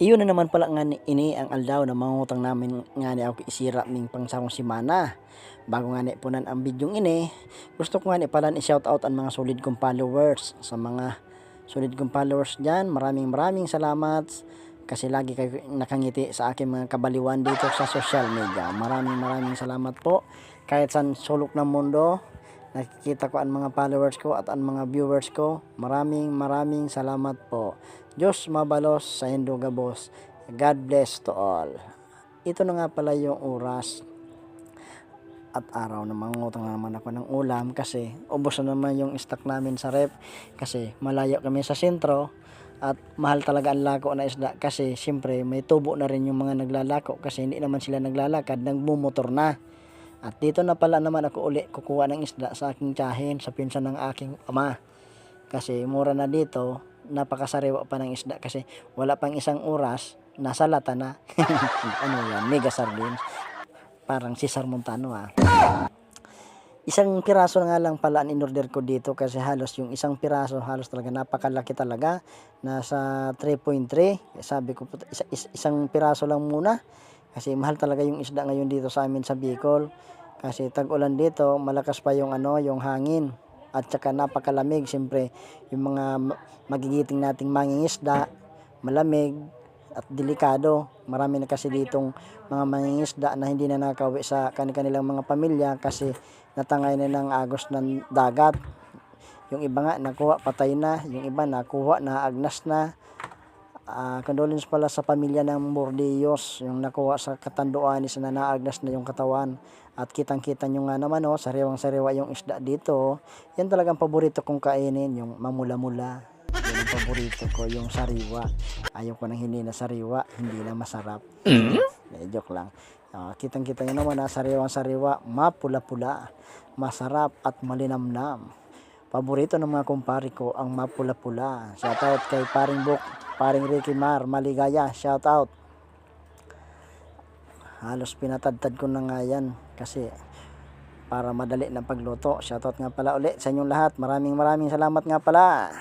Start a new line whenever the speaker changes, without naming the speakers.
Iyon na naman pala nga ni ini ang aldaw na mangutang namin nga ni ako isira ming pangsawang simana. Bago nga ni punan ang bidyong ini, gusto ko nga ni pala ni shout out ang mga solid kong followers sa mga solid kong followers dyan. Maraming maraming salamat kasi lagi kayo nakangiti sa aking mga kabaliwan dito sa social media. Maraming maraming salamat po. Kahit sa sulok ng mundo, nakikita ko ang mga followers ko at ang mga viewers ko. Maraming maraming salamat po. Diyos mabalos sa Hinduga Boss. God bless to all. Ito na nga pala yung oras at araw na mangutang na naman ako ng ulam kasi ubos na naman yung stock namin sa rep kasi malayo kami sa sentro at mahal talaga ang lako na isda kasi siyempre may tubo na rin yung mga naglalako kasi hindi naman sila naglalakad nagmumotor na at dito na pala naman ako uli kukuha ng isda sa aking tiyahin sa pinsan ng aking ama. Kasi mura na dito napakasariwa pa ng isda kasi wala pang isang oras nasa lata na. Ano yan? Mega sardines. Parang Cesar Montano ah. Isang piraso na nga lang pala ang in-order ko dito kasi halos yung isang piraso halos talaga napakalaki talaga. Nasa 3.3 sabi ko "Puta, isa, is- isang piraso lang muna. Kasi mahal talaga yung isda ngayon dito sa amin sa Bicol kasi tag-ulan dito malakas pa yung ano yung hangin. At saka napakalamig. Siyempre yung mga ma- magigiting nating mangingisda malamig at delikado. Marami na kasi ditong mga mangingisda na hindi na nakauwi sa kanilang mga pamilya kasi natangay na ng agos ng dagat. Yung iba nga nakuha patay na. Yung iba nakuha na agnas na Ah, condolence pala sa pamilya ng Bordillos, yung nakuha sa katanduan is na naagnas na yung katawan. At kitang-kita nyo nga naman, oh, sariwang-sariwa yung isda dito. Yan talagang paborito kong kainin, yung mamula-mula. Yan ang paborito ko, yung sariwa. Ayaw ko ng hindi na sariwa, hindi na masarap. Eh, joke lang. Ah, kitang-kita nyo naman na sariwang-sariwa, mapula-pula, masarap at malinamnam. Paborito ng mga kumpare ko ang mapula-pula. Shoutout kay Paring Book, Paring Ricky Mar, Maligaya. Shoutout. Halos pinatadtad ko na nga yan kasi para madali ng pagluto. Shoutout nga pala ulit sa inyong lahat. Maraming maraming salamat nga pala.